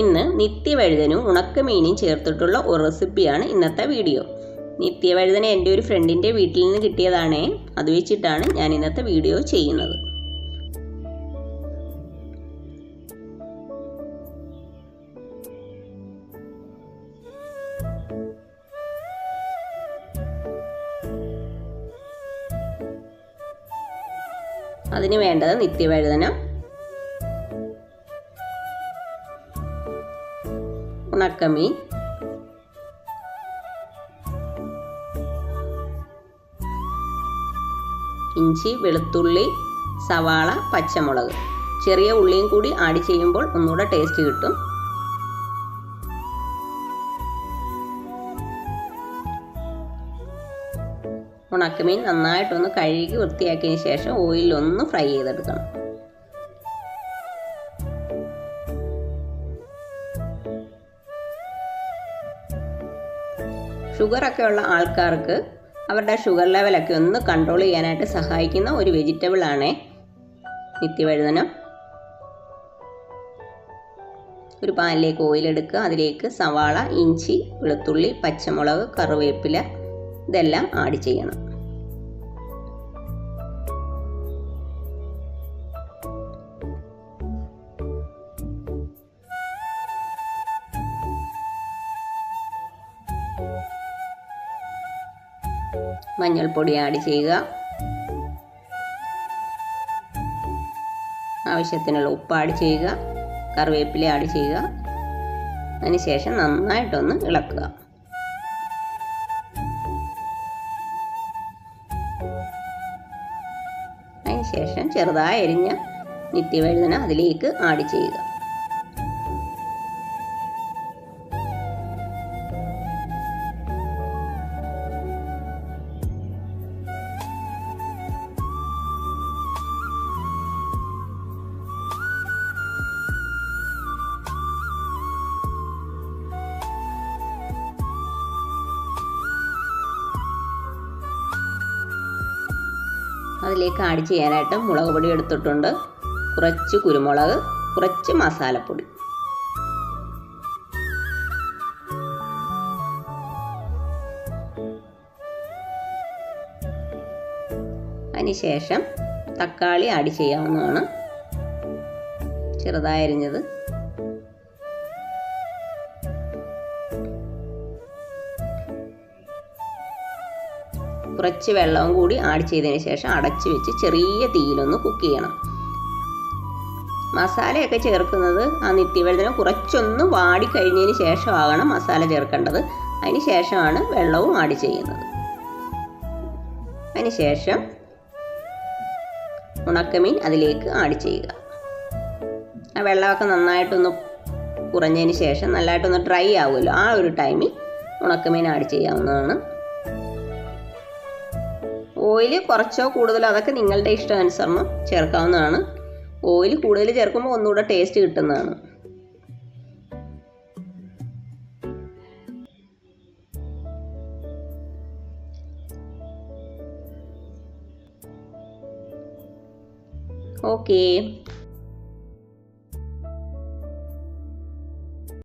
ഇന്ന് നിത്യവഴുതനും ഉണക്കമീനും ചേർത്തിട്ടുള്ള ഒരു റെസിപ്പിയാണ് ഇന്നത്തെ വീഡിയോ. നിത്യവഴുതന എന്റെ ഒരു ഫ്രണ്ടിന്റെ വീട്ടിൽ നിന്ന് കിട്ടിയതാണേ. അത് വെച്ചിട്ടാണ് ഞാൻ ഇന്നത്തെ വീഡിയോ ചെയ്യുന്നത്. അതിന് വേണ്ടത് നിത്യവഴുതന ഉണക്കമീൻ ഇഞ്ചി വെളുത്തുള്ളി സവാള പച്ചമുളക്. ചെറിയ ഉള്ളിയും കൂടി ആഡ് ചെയ്യുമ്പോൾ ഒന്നുകൂടെ ടേസ്റ്റ് കിട്ടും. ഉണക്കമീൻ നന്നായിട്ടൊന്ന് കഴുകി വൃത്തിയാക്കിയതിന് ശേഷം ഓയിലിൽ ഒന്ന് ഫ്രൈ ചെയ്തെടുക്കണം. ഷുഗറൊക്കെ ഉള്ള ആൾക്കാർക്ക് അവരുടെ ഷുഗർ ലെവലൊക്കെ ഒന്ന് കൺട്രോൾ ചെയ്യാനായിട്ട് സഹായിക്കുന്ന ഒരു വെജിറ്റബിൾ ആണ് നിത്യവഴുതനം. ഒരു പാനിലേക്ക് ഓയിലെടുക്കുക അതിലേക്ക് സവാള ഇഞ്ചി വെളുത്തുള്ളി പച്ചമുളക് കറിവേപ്പില ഇതെല്ലാം ആഡ് ചെയ്യണം. മഞ്ഞൾപ്പൊടി ആഡ് ചെയ്യുക. ആവശ്യത്തിനുള്ള ഉപ്പ് ആഡ് ചെയ്യുക. കറിവേപ്പില ആഡ് ചെയ്യുക. അതിനുശേഷം നന്നായിട്ടൊന്ന് ഇളക്കുക. അതിനുശേഷം ചെറുതായി എരിഞ്ഞ നിത്യവഴുതന അതിലേക്ക് ആഡ് ചെയ്യുക. അതിലേക്ക് ആഡ് ചെയ്യാനായിട്ട് മുളക് പൊടി എടുത്തിട്ടുണ്ട്. കുറച്ച് കുരുമുളക് കുറച്ച് മസാലപ്പൊടി. അതിനുശേഷം തക്കാളി ആഡ് ചെയ്യാവുന്നതാണ്. ചെറുതായി കുറച്ച് വെള്ളവും കൂടി ആഡ് ചെയ്തതിന് ശേഷം അടച്ചു വെച്ച് ചെറിയ തീയിലൊന്ന് കുക്ക് ചെയ്യണം. മസാലയൊക്കെ ചേർക്കുന്നത് ആ നിത്യവെള്ളത്തിന് കുറച്ചൊന്ന് വാടി കഴിഞ്ഞതിന് ശേഷമാകണം മസാല ചേർക്കേണ്ടത്. അതിന് ശേഷമാണ് വെള്ളവും ആഡ് ചെയ്യുന്നത്. അതിന് ശേഷം ഉണക്കമീൻ അതിലേക്ക് ആഡ് ചെയ്യുക. ആ വെള്ളമൊക്കെ നന്നായിട്ടൊന്ന് കുറഞ്ഞതിന് ശേഷം നല്ലതായിട്ടൊന്ന് ഡ്രൈ ആവുമല്ലോ. ആ ഒരു ടൈമിൽ ഉണക്കമീൻ ആഡ് ചെയ്യാവുന്നതാണ്. ഓയിൽ കുറച്ചോ കൂടുതലോ അതൊക്കെ നിങ്ങളുടെ ഇഷ്ടാനുസരണം ചേർക്കാവുന്നതാണ്. ഓയിൽ കൂടുതൽ ചേർക്കുമ്പോൾ ഒന്നുകൂടെ ടേസ്റ്റ് കിട്ടുന്നതാണ്. ഓക്കേ